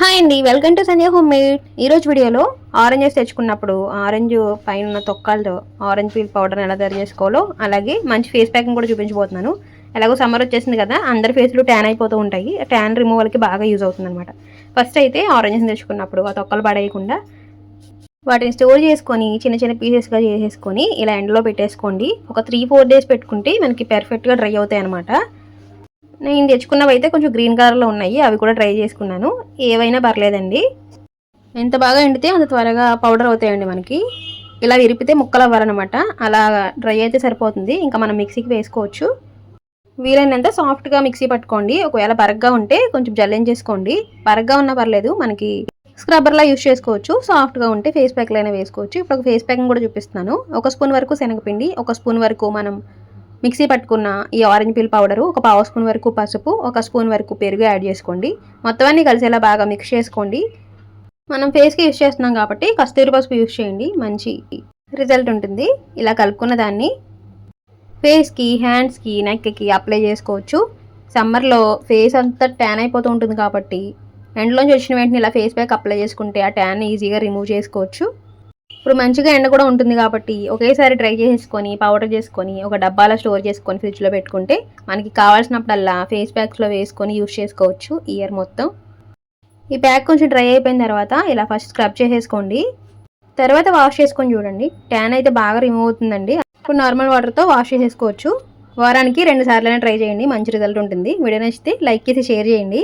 Hi అండి welcome to Sanjay home made ఈరోజు వీడియోలో ఆరెంజెస్ తెచ్చుకున్నప్పుడు ఆరెంజ్ పైన ఉన్న తొక్కలతో ఆరెంజ్ పీల్ పౌడర్ని ఎలా తయారు చేసుకోవాలో అలాగే మంచి ఫేస్ ప్యాకింగ్ కూడా చూపించబోతున్నాను. ఎలాగో సమ్మర్ వచ్చేసింది కదా అందరి ఫేస్లు ట్యాన్ అయిపోతూ ఉంటాయి. ట్యాన్ రిమూవల్కి బాగా యూజ్ అవుతుంది అనమాట ఫస్ట్ అయితే ఆరెంజెస్ తెచ్చుకున్నప్పుడు ఆ తొక్కలు పడేయకుండా వాటిని స్టోర్ చేసుకొని చిన్న చిన్న పీసెస్గా చేసేసుకొని ఇలా ఎండలో పెట్టేసుకోండి. ఒక త్రీ ఫోర్ డేస్ పెట్టుకుంటే మనకి పెర్ఫెక్ట్గా డ్రై అవుతాయి అనమాట నేను తెచ్చుకున్నవి అయితే కొంచెం గ్రీన్ కలర్లో ఉన్నాయి అవి కూడా ట్రై చేసుకున్నాను. ఏవైనా పర్లేదండి. ఎంత బాగా ఎండితే అంత త్వరగా పౌడర్ అవుతాయండి మనకి. ఇలా విరిపితే ముక్కలు అవ్వాలన్నమాట. అలా డ్రై అయితే సరిపోతుంది. ఇంకా మనం మిక్సీకి వేసుకోవచ్చు. వీలైనంత సాఫ్ట్గా మిక్సీ పట్టుకోండి. ఒకవేళ బరగ్గా ఉంటే కొంచెం జల్లెం చేసుకోండి. బరగ్గా ఉన్నా పర్లేదు మనకి స్క్రబ్బర్లా యూస్ చేసుకోవచ్చు. సాఫ్ట్గా ఉంటే ఫేస్ ప్యాక్లైనా వేసుకోవచ్చు. ఇప్పుడు ఒక ఫేస్ ప్యాక్ కూడా చూపిస్తున్నాను. ఒక స్పూన్ వరకు శనగపిండి ఒక స్పూన్ వరకు మనం మిక్సీ పట్టుకున్న ఈ ఆరెంజ్ పీల్ పౌడరు ఒక పావు స్పూన్ వరకు పసుపు ఒక స్పూన్ వరకు పెరుగు యాడ్ చేసుకోండి. మొత్తం అన్ని కలిసేలా బాగా మిక్స్ చేసుకోండి. మనం ఫేస్కి యూస్ చేస్తున్నాం కాబట్టి కస్తూరి పసుపు యూస్ చేయండి. మంచి రిజల్ట్ ఉంటుంది. ఇలా కలుపుకున్న దాన్ని ఫేస్కి హ్యాండ్స్కి నెక్కి అప్లై చేసుకోవచ్చు. సమ్మర్లో ఫేస్ అంతా ట్యాన్ అయిపోతూ ఉంటుంది కాబట్టి ఎండ్లోంచి వచ్చిన వెంటనే ఇలా ఫేస్ ప్యాక్ అప్లై చేసుకుంటే ఆ ట్యాన్ ఈజీగా రిమూవ్ చేసుకోవచ్చు. ఇప్పుడు మంచిగా ఎండ కూడా ఉంటుంది కాబట్టి ఒకేసారి డ్రై చేసుకొని పౌడర్ చేసుకొని ఒక డబ్బాలో స్టోర్ చేసుకొని ఫ్రిడ్జ్లో పెట్టుకుంటే మనకి కావాల్సినప్పుడల్లా ఫేస్ ప్యాక్స్లో వేసుకొని యూస్ చేసుకోవచ్చు ఇయర్ మొత్తం. ఈ ప్యాక్ కొంచెం డ్రై అయిపోయిన తర్వాత ఇలా ఫస్ట్ స్క్రబ్ చేసేసుకోండి. తర్వాత వాష్ చేసుకొని చూడండి. ట్యాన్ అయితే బాగా రిమూవ్ అవుతుందండి. ఇప్పుడు నార్మల్ వాటర్తో వాష్ చేసేసుకోవచ్చు. వారానికి రెండు సార్లైనా ట్రై చేయండి. మంచి రిజల్ట్ ఉంటుంది. వీడియో నచ్చితే లైక్ చేసి షేర్ చేయండి.